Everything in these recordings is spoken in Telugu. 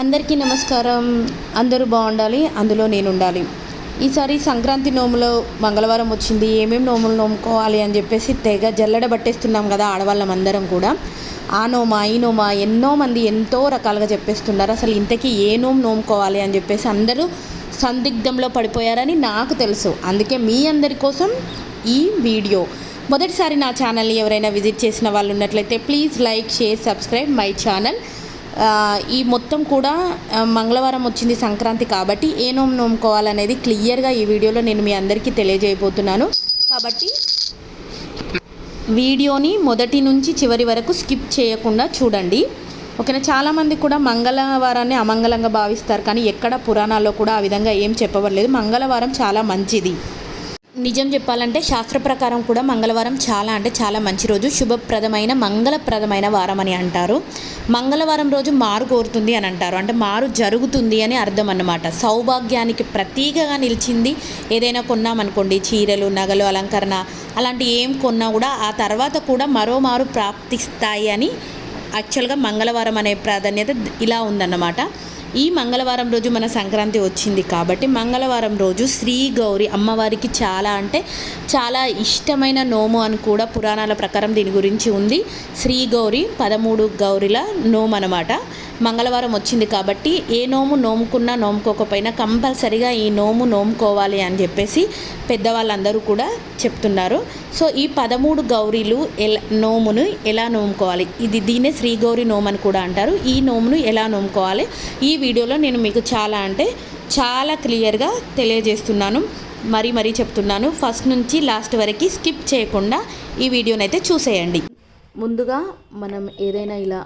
అందరికీ నమస్కారం. అందరూ బాగుండాలి అందులో నేను ఉండాలి ఈసారి సంక్రాంతి నోములో మంగళవారం వచ్చింది. ఏమేమి నోములు నోముకోవాలి అని చెప్పేసి తెగ జల్లెడ పట్టేస్తున్నాం కదా ఆడవాళ్ళం అందరం కూడా. ఆ నోమా ఈ నోమా ఎన్నో మంది ఎంతో రకాలుగా చెప్పేస్తున్నారు. అసలు ఇంతకీ ఏ నోము నోముకోవాలి అని చెప్పేసి అందరూ సందిగ్ధంలో పడిపోయారని నాకు తెలుసు. అందుకే మీ అందరి కోసం ఈ వీడియో. మొదటిసారి నా ఛానల్ని ఎవరైనా విజిట్ చేసిన వాళ్ళు ఉన్నట్లయితే please like share subscribe my channel. ఈ మొత్తం కూడా మంగళవారం వచ్చింది సంక్రాంతి కాబట్టి ఏ నోము నోముకోవాలనేది క్లియర్గా ఈ వీడియోలో నేను మీ అందరికీ తెలియజేయబోతున్నాను. కాబట్టి వీడియోని మొదటి నుంచి చివరి వరకు స్కిప్ చేయకుండా చూడండి. ఓకేనా? చాలామంది కూడా మంగళవారాన్ని అమంగళంగా భావిస్తారు కానీ ఎక్కడ పురాణాల్లో కూడా ఆ విధంగా ఏం చెప్పబడలేదు. మంగళవారం చాలా మంచిది. నిజం చెప్పాలంటే శాస్త్ర ప్రకారం కూడా మంగళవారం చాలా అంటే చాలా మంచి రోజు. శుభప్రదమైన మంగళప్రదమైన వారం అని అంటారు. మంగళవారం రోజు మారు కోరుతుంది అని అంటారు. అంటే మారు జరుగుతుంది అని అర్థం అన్నమాట. సౌభాగ్యానికి ప్రతీకగా నిలిచింది ఏదైనా కొన్నామనుకోండి చీరలు నగలు అలంకరణ అలాంటి ఏం కొన్నా కూడా ఆ తర్వాత కూడా మరో మారు ప్రాప్తిస్తాయి అని యాక్చువల్గా మంగళవారం అనే ప్రాధాన్యత ఇలా ఉందన్నమాట. ఈ మంగళవారం రోజు మన సంక్రాంతి వచ్చింది కాబట్టి మంగళవారం రోజు శ్రీ గౌరి అమ్మవారికి చాలా అంటే చాలా ఇష్టమైన నోము అని కూడా పురాణాల ప్రకారం దీని గురించి ఉంది. శ్రీ గౌరి పదమూడు గౌరిల నోము అనమాట మంగళవారం వచ్చింది కాబట్టి ఏ నోము నోముకున్నా నోముకోకపోయినా కంపల్సరిగా ఈ నోము నోముకోవాలి అని చెప్పేసి పెద్దవాళ్ళందరూ కూడా చెప్తున్నారు. సో ఈ పదమూడు గౌరీలు ఎలా నోమును ఎలా నోముకోవాలి? ఇది దీనే శ్రీగౌరి నోము అని కూడా అంటారు. ఈ నోమును ఎలా నోముకోవాలి? ఈ వీడియోలో నేను మీకు చాలా అంటే చాలా క్లియర్గా తెలియజేస్తున్నాను. మరీ మరీ చెప్తున్నాను. ఫస్ట్ నుంచి లాస్ట్ వరకు స్కిప్ చేయకుండా ఈ వీడియోనైతే చూసేయండి. ముందుగా మనం ఏదైనా ఇలా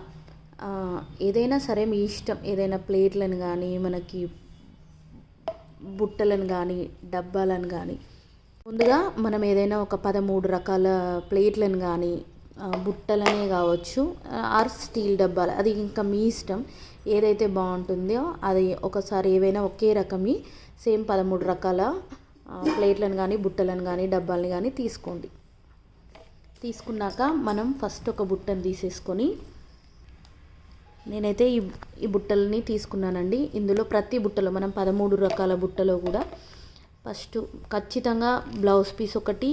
ఏదైనా సరే మీ ఇష్టం. ఏదైనా ప్లేట్లను కానీ మనకి బుట్టలను కానీ డబ్బాలను కానీ ముందుగా మనం ఏదైనా ఒక పదమూడు రకాల ప్లేట్లను కానీ బుట్టలనే కావచ్చు ఆర్ స్టీల్ డబ్బాలు. అది ఇంకా మీ ఇష్టం. ఏదైతే బాగుంటుందో అది ఒకసారి ఏవైనా ఒకే రకమి సేమ్ పదమూడు రకాల ప్లేట్లను కానీ బుట్టలను కానీ డబ్బాలను కానీ తీసుకోండి. తీసుకున్నాక మనం ఫస్ట్ ఒక బుట్టను తీసేసుకొని నేనైతే ఈ ఈ బుట్టలని తీసుకున్నానండి. ఇందులో ప్రతి బుట్టలో మనం పదమూడు రకాల బుట్టలో కూడా ఫస్ట్ ఖచ్చితంగా బ్లౌజ్ పీస్ ఒకటి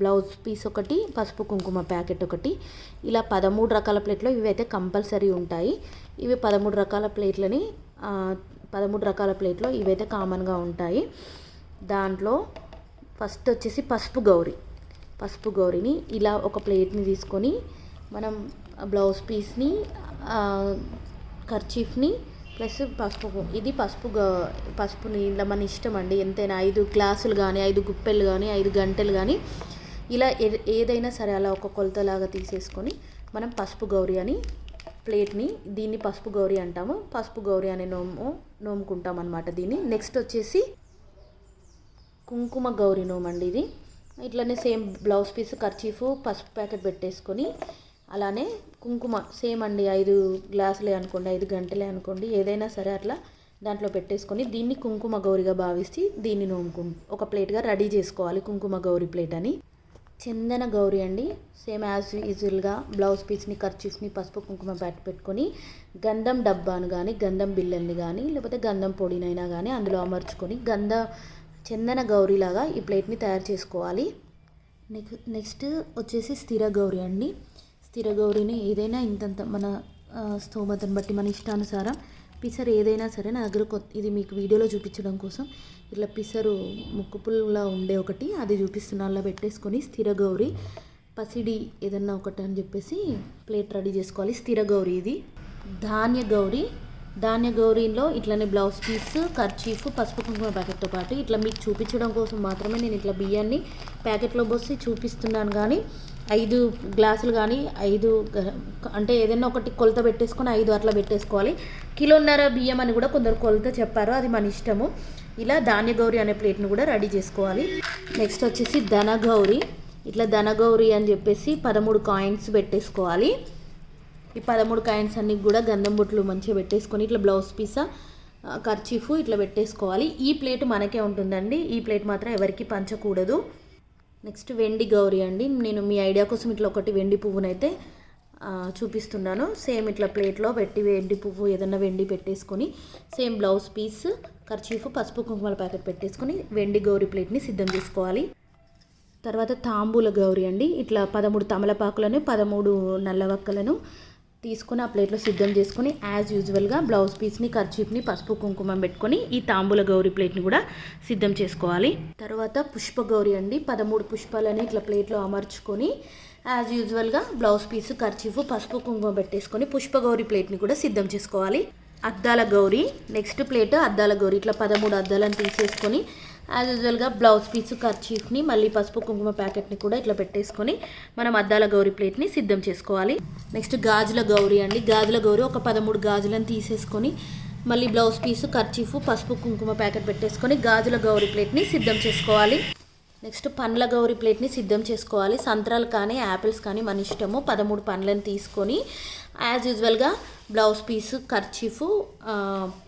బ్లౌజ్ పీస్ ఒకటి పసుపు కుంకుమ ప్యాకెట్ ఒకటి. ఇలా పదమూడు రకాల ప్లేట్లో ఇవి అయితే కంపల్సరీ ఉంటాయి. ఇవి పదమూడు రకాల ప్లేట్లని పదమూడు రకాల ప్లేట్లో ఇవైతే కామన్గా ఉంటాయి. దాంట్లో ఫస్ట్ వచ్చేసి పసుపు గౌరి. పసుపు గౌరిని ఇలా ఒక ప్లేట్ని తీసుకొని మనం బ్లౌజ్ పీస్ని కర్చీఫ్ని ప్లస్ పసుపు ఇది పసుపు పసుపు పసుపుని మన ఇష్టం అండి. ఎంతైనా ఐదు గ్లాసులు కానీ ఐదు గుప్పెలు కానీ ఐదు గంటలు కానీ ఇలా ఏ- ఏదైనా సరే అలా ఒక కొలతలాగా తీసేసుకొని మనం పసుపు గౌరి అని ప్లేట్ని దీన్ని పసుపు గౌరి అంటాము. పసుపు గౌరి అనే నోము నోముకుంటాం అనమాట దీన్ని. నెక్స్ట్ వచ్చేసి కుంకుమ గౌరి నోమండి ఇది. ఇట్లనే సేమ్ బ్లౌజ్ పీస్ కర్చీఫ్ పసుపు ప్యాకెట్ పెట్టేసుకొని అలానే కుంకుమ సేమ్ అండి ఐదు గ్లాసులే అనుకోండి ఐదు గంటలే అనుకోండి ఏదైనా సరే అట్లా దాంట్లో పెట్టేసుకొని దీన్ని కుంకుమ గౌరిగా భావిస్తే దీన్ని నోముకు ఒక ప్లేట్గా రెడీ చేసుకోవాలి కుంకుమ గౌరి ప్లేట్ అని. చందన గౌరి అండి. సేమ్ యాజ్ యూజువల్గా బ్లౌజ్ పీస్ని కర్చీఫ్ని పసుపు కుంకుమ ప్యాట్ పెట్టుకొని గంధం డబ్బాను కానీ గంధం బిల్లల్ని కానీ లేకపోతే గంధం పొడినైనా కానీ అందులో అమర్చుకొని గంధ చందన గౌరిలాగా ఈ ప్లేట్ని తయారు చేసుకోవాలి. నెక్స్ట్ నెక్స్ట్ వచ్చేసి స్థిర గౌరి అండి. స్థిర గౌరిని ఏదైనా ఇంతంత మన స్తోమతను బట్టి మన ఇష్టానుసారం పిసరు ఏదైనా సరే నా దగ్గర కొత్త ఇది మీకు వీడియోలో చూపించడం కోసం ఇట్లా పిసరు ముక్కుపుల్లా ఉండే ఒకటి అది చూపిస్తున్నా అలా పెట్టేసుకొని స్థిర గౌరి పసిడి ఏదన్నా ఒకటి అని చెప్పేసి ప్లేట్ రెడీ చేసుకోవాలి. స్థిర గౌరి ఇది. ధాన్య గౌరి ధాన్య గౌరీలో ఇట్లనే బ్లౌజ్ పీస్ కర్చీఫ్ పసుపు కుంకుమ ప్యాకెట్తో పాటు ఇట్లా మీకు చూపించడం కోసం మాత్రమే నేను ఇట్లా బియ్యాన్ని ప్యాకెట్లో పోసి చూపిస్తున్నాను కానీ ఐదు గ్లాసులు కానీ ఐదు అంటే ఏదైనా ఒకటి కొలత పెట్టేసుకొని ఐదు అట్లా పెట్టేసుకోవాలి. కిలోన్నర బియ్యం అని కూడా కొందరు కొలత చెప్పారు. అది మన ఇష్టము. ఇలా ధాన్య గౌరి అనే ప్లేట్ను కూడా రెడీ చేసుకోవాలి. నెక్స్ట్ వచ్చేసి ధనగౌరి. ఇట్లా ధనగౌరి అని చెప్పేసి పదమూడు కాయిన్స్ పెట్టేసుకోవాలి. ఈ పదమూడు కాయిన్స్ అన్ని కూడా గంధం బొట్లు మంచిగా పెట్టేసుకొని ఇట్లా బ్లౌజ్ పీసా కర్చీఫ్ ఇట్లా పెట్టేసుకోవాలి. ఈ ప్లేట్ మనకే ఉంటుందండి. ఈ ప్లేట్ మాత్రం ఎవరికి పంచకూడదు. నెక్స్ట్ వెండి గౌరి అండి. నేను మీ ఐడియా కోసం ఇట్లా ఒకటి వెండి పువ్వునైతే చూపిస్తున్నాను. సేమ్ ఇట్లా ప్లేట్లో పెట్టి వెండి పువ్వు ఏదన్నా వెండి పెట్టేసుకొని సేమ్ బ్లౌజ్ పీస్ ఖర్చీఫ్ పసుపు కుంకుమల ప్యాకెట్ పెట్టేసుకొని వెండి గౌరీ ప్లేట్ని సిద్ధం చేసుకోవాలి. తర్వాత తాంబూల గౌరి అండి. ఇట్లా పదమూడు తమలపాకులను పదమూడు నల్లవక్కలను తీసుకుని ఆ ప్లేట్లో సిద్ధం చేసుకొని యాజ్ యూజువల్గా బ్లౌజ్ పీస్ని ఖర్చీప్ని పసుపు కుంకుమం పెట్టుకొని ఈ తాంబూల గౌరి ప్లేట్ని కూడా సిద్ధం చేసుకోవాలి. తర్వాత పుష్ప గౌరి అండి. పదమూడు పుష్పాలని ఇట్లా ప్లేట్లో అమర్చుకొని యాజ్ యూజువల్గా బ్లౌజ్ పీస్ ఖర్చీఫ్ పసుపు కుంకుమ పెట్టేసుకొని పుష్ప గౌరి ప్లేట్ని కూడా సిద్ధం చేసుకోవాలి. అద్దాల గౌరి నెక్స్ట్ ప్లేట్ అద్దాల గౌరి ఇట్లా పదమూడు అద్దాలను తీసేసుకొని యాజ్ యూజువల్గా బ్లౌజ్ పీస్ కర్చీఫ్ని మళ్ళీ పసుపు కుంకుమ ప్యాకెట్ని కూడా ఇట్లా పెట్టేసుకొని మనం అద్దాల గౌరి ప్లేట్ని సిద్ధం చేసుకోవాలి. నెక్స్ట్ గాజుల గౌరీ అండి. గాజుల గౌరి ఒక పదమూడు గాజులను తీసేసుకొని మళ్ళీ బ్లౌజ్ పీస్ కర్చీఫ్ పసుపు కుంకుమ ప్యాకెట్ పెట్టేసుకొని గాజుల గౌరి ప్లేట్ని సిద్ధం చేసుకోవాలి. నెక్స్ట్ పండ్ల గౌరి ప్లేట్ని సిద్ధం చేసుకోవాలి. సంత్రాలు కానీ యాపిల్స్ కానీ మన ఇష్టము. పదమూడు పండ్లను తీసుకొని యాజ్ యూజువల్గా బ్లౌజ్ పీస్ కర్చీఫ్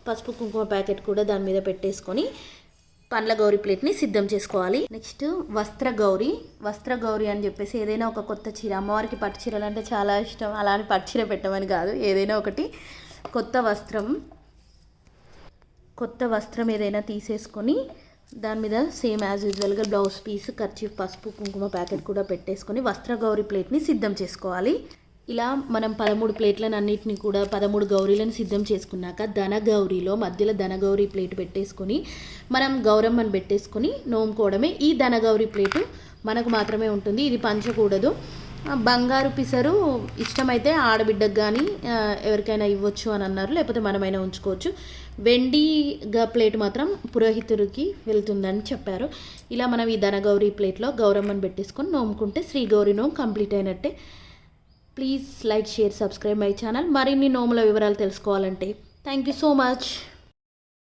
పసుపు కుంకుమ ప్యాకెట్ కూడా దాని మీద పెట్టేసుకొని పండ్ల గౌరి ప్లేట్ని సిద్ధం చేసుకోవాలి. నెక్స్ట్ వస్త్ర గౌరి. వస్త్ర గౌరి అని చెప్పేసి ఏదైనా ఒక కొత్త చీర అమ్మవారికి పట్టు చీరలు అంటే చాలా ఇష్టం. అలా అని పట్టు చీర పెట్టమని కాదు. ఏదైనా ఒకటి కొత్త వస్త్రం కొత్త వస్త్రం ఏదైనా తీసేసుకొని దాని మీద సేమ్ యాజ్ యూజువల్గా బ్లౌజ్ పీస్ ఖర్చీఫ్ పసుపు కుంకుమ ప్యాకెట్ కూడా పెట్టేసుకొని వస్త్ర గౌరి ప్లేట్ని సిద్ధం చేసుకోవాలి. ఇలా మనం పదమూడు ప్లేట్లను అన్నిటిని కూడా పదమూడు గౌరీలను సిద్ధం చేసుకున్నాక ధన గౌరీలో మధ్యలో ధనగౌరీ ప్లేట్ పెట్టేసుకొని మనం గౌరమ్మను పెట్టేసుకొని నోముకోవడమే ఈ ధనగౌరీ ప్లేటు మనకు మాత్రమే ఉంటుంది. ఇది పంచకూడదు. బంగారు పిసరు ఇష్టమైతే ఆడబిడ్డకు కానీ ఎవరికైనా ఇవ్వచ్చు అని అన్నారు. లేకపోతే మనమైనా ఉంచుకోవచ్చు. వెండిగా ప్లేట్ మాత్రం పురోహితుడికి వెళ్తుందని చెప్పారు. ఇలా మనం ఈ ధనగౌరి ప్లేట్లో గౌరమ్మని పెట్టేసుకొని నోముకుంటే శ్రీ నోము కంప్లీట్ అయినట్టే. Please like share subscribe my channel మరిన్ని నోముల వివరాలు తెలుసుకోవాలంటే. Thank you so much